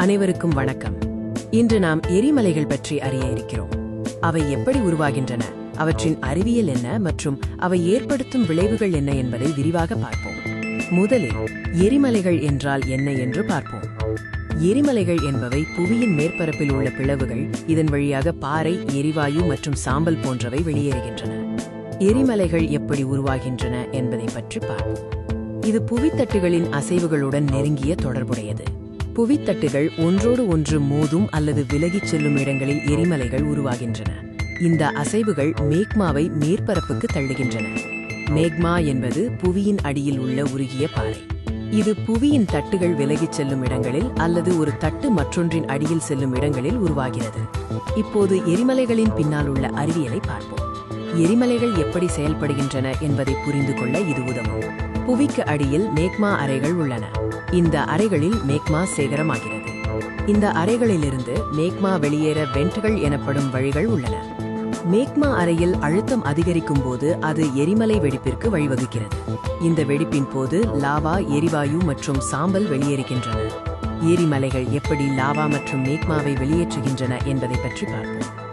அனைவருக்கும் வணக்கம். இன்று நாம் எரிமலைகள் பற்றி அறிய இருக்கிறோம். அவை எப்படி உருவாகின்றன? அவற்றின் அறிவியல் என்ன மற்றும் அவை ஏற்படுத்தும் விளைவுகள் என்ன என்பதை விரிவாக பார்ப்போம். முதலில் எரிமலைகள் என்றால் என்ன என்று பார்ப்போம். எரிமலைகள் என்பவை புவியின் மேற்பரப்பில் உள்ள பிளவுகள் இதன் வழியாக பாறை எரிவாயு மற்றும் சாம்பல் போன்றவை வெளியேறுகின்றன. எரிமலைகள் எப்படி உருவாகின்றன என்பதை பற்றி பார்ப்போம். இது புவித்தட்டுகளின் அசைவுகளுடன் நெருங்கிய தொடர்புடையது. புவித்தட்டுகள் ஒன்றோடு ஒன்று மோதும் அல்லது விலகிச் செல்லும் இடங்களில் எரிமலைகள் உருவாகின்றன. இந்த அசைவுகள் மேக்மாவை மேற்பரப்புக்கு தள்ளுகின்றன. மேக்மா என்பது புவியின் அடியில் உள்ள உருகிய பாறை. இது புவியின் தட்டுகள் விலகிச் செல்லும் இடங்களில் அல்லது ஒரு தட்டு மற்றொன்றின் அடியில் செல்லும் இடங்களில் உருவாகிறது. இப்போது எரிமலைகளின் பின்னால் உள்ள அறிவியலை பார்ப்போம். எரிமலைகள் எப்படி செயல்படுகின்றன என்பதை புரிந்து கொள்ள இது உதவும். புவிக்கு அடியில் மேக்மா அறைகள் உள்ளன. இந்த அறைகளில் மேக்மா சேகரமாகிறது. இந்த அறைகளிலிருந்து மேக்மா வெளியேற வென்ட்கள் எனப்படும் வழிகள் உள்ளன. மேக்மா அறையில் அழுத்தம் அதிகரிக்கும் போது அது எரிமலை வெடிப்பிற்கு வழிவகுக்கிறது. இந்த வெடிப்பின் போது லாவா எரிவாயு மற்றும் சாம்பல் வெளியேறுகின்றன. எரிமலைகள் எப்படி லாவா மற்றும் மேக்மாவை வெளியேற்றுகின்றன என்பதை பற்றி பார்ப்போம்.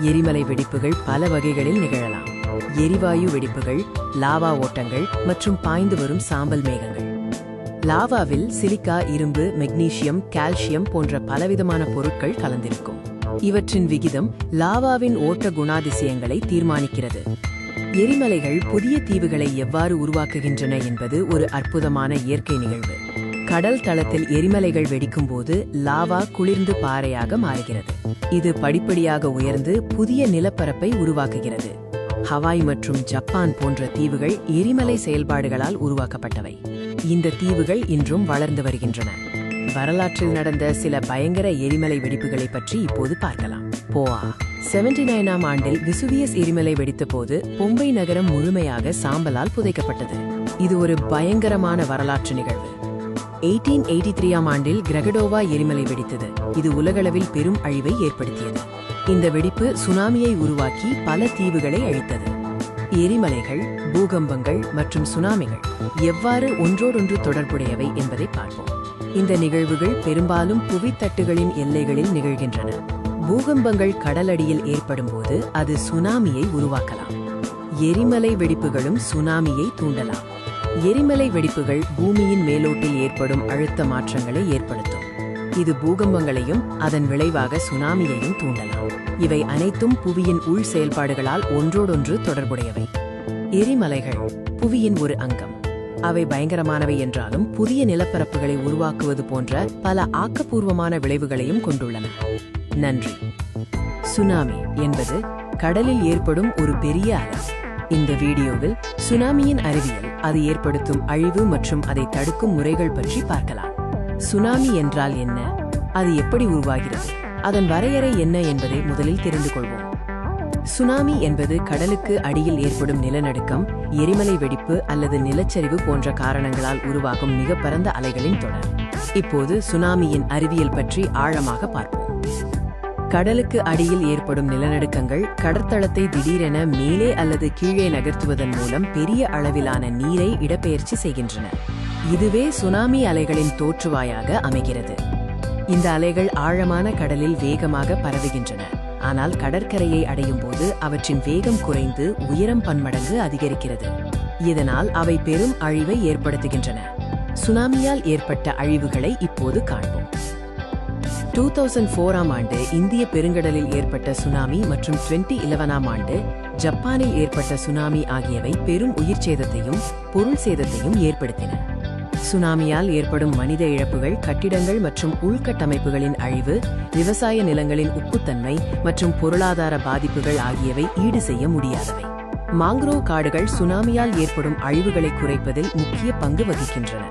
எரிமலை வெடிப்புகள் பல வகைகளில் நிகழலாம். எரிவாயு வெடிப்புகள் லாவா ஓட்டங்கள் மற்றும் பாய்ந்து வரும் சாம்பல் மேகங்கள். லாவாவில் சிலிக்கா இரும்பு மெக்னீசியம் கால்சியம் போன்ற பலவிதமான பொருட்கள் கலந்திருக்கும். இவற்றின் விகிதம் லாவாவின் ஓட்ட குணாதிசயங்களை தீர்மானிக்கிறது. எரிமலைகள் புதிய தீவுகளை எவ்வாறு உருவாக்குகின்றன என்பது ஒரு அற்புதமான இயற்கை நிகழ்வு. கடல் தளத்தில் எரிமலைகள் வெடிக்கும்போது லாவா குளிர்ந்து பாறையாக மாறுகிறது. இது படிப்படியாக உயர்ந்து புதிய நிலப்பரப்பை உருவாக்குகிறது. ஹவாய் மற்றும் ஜப்பான் போன்ற தீவுகள் எரிமலை செயல்பாடுகளால் உருவாக்கப்பட்டவை. இந்த தீவுகள் இன்றும் வளர்ந்து வருகின்றன. வரலாற்றில் நடந்த சில பயங்கர எரிமலை வெடிப்புகளை பற்றி இப்போது பார்க்கலாம். போவா. செவன்டி நைனாம் ஆண்டில் விசுவியஸ் எரிமலை வெடித்த போது பொம்பை நகரம் முழுமையாக சாம்பலால் புதைக்கப்பட்டது. இது ஒரு பயங்கரமான வரலாற்று நிகழ்வு. எயிட்டீன் எயிட்டி த்ரீ ஆம் ஆண்டில் கிரகடோவா எரிமலை வெடித்தது. இது உலகளவில் பெரும் அழிவை ஏற்படுத்தியது. இந்த வெடிப்பு சுனாமியை உருவாக்கி பல தீவுகளை அழித்தது. எரிமலைகள் பூகம்பங்கள் மற்றும் சுனாமிகள் எவ்வாறு ஒன்றோடொன்று தொடர்புடையவை என்பதை பார்ப்போம். இந்த நிகழ்வுகள் பெரும்பாலும் புவித்தட்டுகளின் எல்லைகளில் நிகழ்கின்றன. பூகம்பங்கள் கடலடியில் ஏற்படும்போது அது சுனாமியை உருவாக்கலாம். எரிமலை வெடிப்புகளும் சுனாமியை தூண்டலாம். எரிமலை வெடிப்புகள் பூமியின் மேலோட்டில் ஏற்படும் அழுத்த மாற்றங்களை ஏற்படுத்தும். இது பூகம்பங்களையும் அதன் விளைவாக சுனாமியையும் தூண்டலாம். இவை அனைத்தும் புவியின் உள் செயல்பாடுகளால் ஒன்றோடொன்று தொடர்புடையவை. எரிமலைகள் புவியின் ஒரு அங்கம். அவை பயங்கரமானவை என்றாலும் புதிய நிலப்பரப்புகளை உருவாக்குவது போன்ற பல ஆக்கப்பூர்வமான விளைவுகளையும் கொண்டுள்ளன. நன்றி. சுனாமி என்பது கடலில் ஏற்படும் ஒரு பெரிய அலை. இந்த வீடியோவில் சுனாமியின் அறிவியல் அது ஏற்படுத்தும் அழிவு மற்றும் அதை தடுக்கும் முறைகள் பற்றி பார்க்கலாம். சுனாமி என்றால் என்ன? அது எப்படி உருவாகிறது? அதன் வரையறை என்ன என்பதை முதலில் தெரிந்து கொள்வோம். சுனாமி என்பது கடலுக்கு அடியில் ஏற்படும் நிலநடுக்கம் எரிமலை வெடிப்பு அல்லது நிலச்சரிவு போன்ற காரணங்களால் உருவாகும் மிக பரந்த அலைகளின் தொடர். இப்போது சுனாமியின் அறிவியல் பற்றி ஆழமாக பார்ப்போம். கடலுக்கு அடியில் ஏற்படும் நிலநடுக்கங்கள் கடற்தளத்தை திடீரென மேலே அல்லது கீழே நகர்த்துவதன் மூலம் பெரிய அளவிலான நீரை இடப்பெயர்ச்சி செய்கின்றன. இதுவே சுனாமி அலைகளின் தோற்றுவாயாக அமைகிறது. இந்த அலைகள் ஆழமான கடலில் வேகமாக பரவுகின்றன. ஆனால் கடற்கரையை அடையும் போது அவற்றின் வேகம் குறைந்து உயரம் பன்மடங்கு அதிகரிக்கிறது. இதனால் அவை பெரும் அழிவை ஏற்படுத்துகின்றன. சுனாமியால் ஏற்பட்ட அழிவுகளை இப்போது காண்போம். டூ தௌசண்ட் ஃபோராம் ஆண்டு இந்திய பெருங்கடலில் ஏற்பட்ட சுனாமி மற்றும் டுவெண்ட்டி இலவனாம் ஆண்டு ஜப்பானில் ஏற்பட்ட சுனாமி ஆகியவை பெரும் உயிர் சேதத்தையும் பொருள் சேதத்தையும் ஏற்படுத்தின. சுனாமியால் ஏற்படும் மனித இழப்புகள் கட்டிடங்கள் மற்றும் உள்கட்டமைப்புகளின் அழிவு விவசாய நிலங்களின் உப்புத்தன்மை மற்றும் பொருளாதார பாதிப்புகள் ஆகியவை ஈடு செய்ய முடியாதவை. மாங்க்ரோவ் காடுகள் சுனாமியால் ஏற்படும் அழிவுகளை குறைப்பதில் முக்கிய பங்கு வகிக்கின்றன.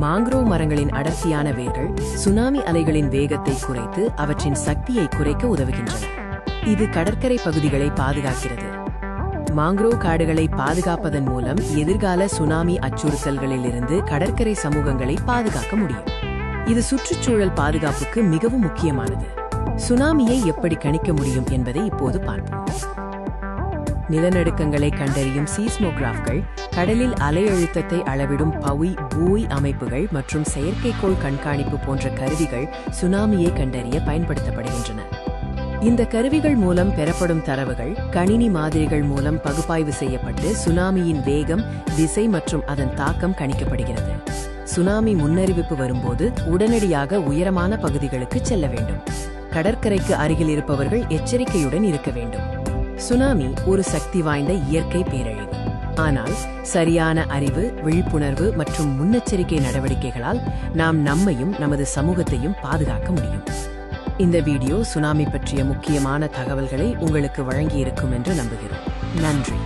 மாங்க்ரோவ் மரங்களின் அடர்த்தியான வேர்கள் சுனாமி அலைகளின் வேகத்தை குறைத்து அவற்றின் சக்தியை குறைக்க உதவுகின்றன. இது கடற்கரை பகுதிகளை பாதுகாக்கிறது. மாங்க்ரோவ் காடுகளை பாதுகாப்பதன் மூலம் எதிர்கால சுனாமி அச்சுறுத்தல்களிலிருந்து கடற்கரை சமூகங்களை பாதுகாக்க முடியும். இது சுற்றுச்சூழல் பாதுகாப்புக்கு மிகவும் முக்கியமானது. சுனாமியை எப்படி கணிக்க முடியும் என்பதை இப்போது பார்ப்போம். நிலநடுக்கங்களை கண்டறியும் சீஸ்மோகிராஃப்கள் கடலில் அலை அழுத்தத்தை அளவிடும் பவி பூய் அமைப்புகள் மற்றும் செயற்கைக்கோள் கண்காணிப்பு போன்ற கருவிகள் சுனாமியை கண்டறிய பயன்படுத்தப்படுகின்றன. இந்த கருவிகள் மூலம் பெறப்படும் தரவுகள் கணினி மாதிரிகள் மூலம் பகுப்பாய்வு செய்யப்பட்டு சுனாமியின் வேகம் திசை மற்றும் அதன் தாக்கம் கணிக்கப்படுகிறது. சுனாமி முன்னறிவிப்பு வரும்போது உடனடியாக உயரமான பகுதிகளுக்கு செல்ல வேண்டும். கடற்கரைக்கு அருகில் இருப்பவர்கள் எச்சரிக்கையுடன் இருக்க வேண்டும். சுனாமி ஒரு சக்தி வாய்ந்த இயற்கை பேரழிவு. ஆனால் சரியான அறிவு விழிப்புணர்வு மற்றும் முன்னெச்சரிக்கை நடவடிக்கைகளால் நாம் நம்மையும் நமது சமூகத்தையும் பாதுகாக்க முடியும். இந்த வீடியோ சுனாமி பற்றிய முக்கியமான தகவல்களை உங்களுக்கு வழங்கியிருக்கும் என்று நம்புகிறோம். நன்றி.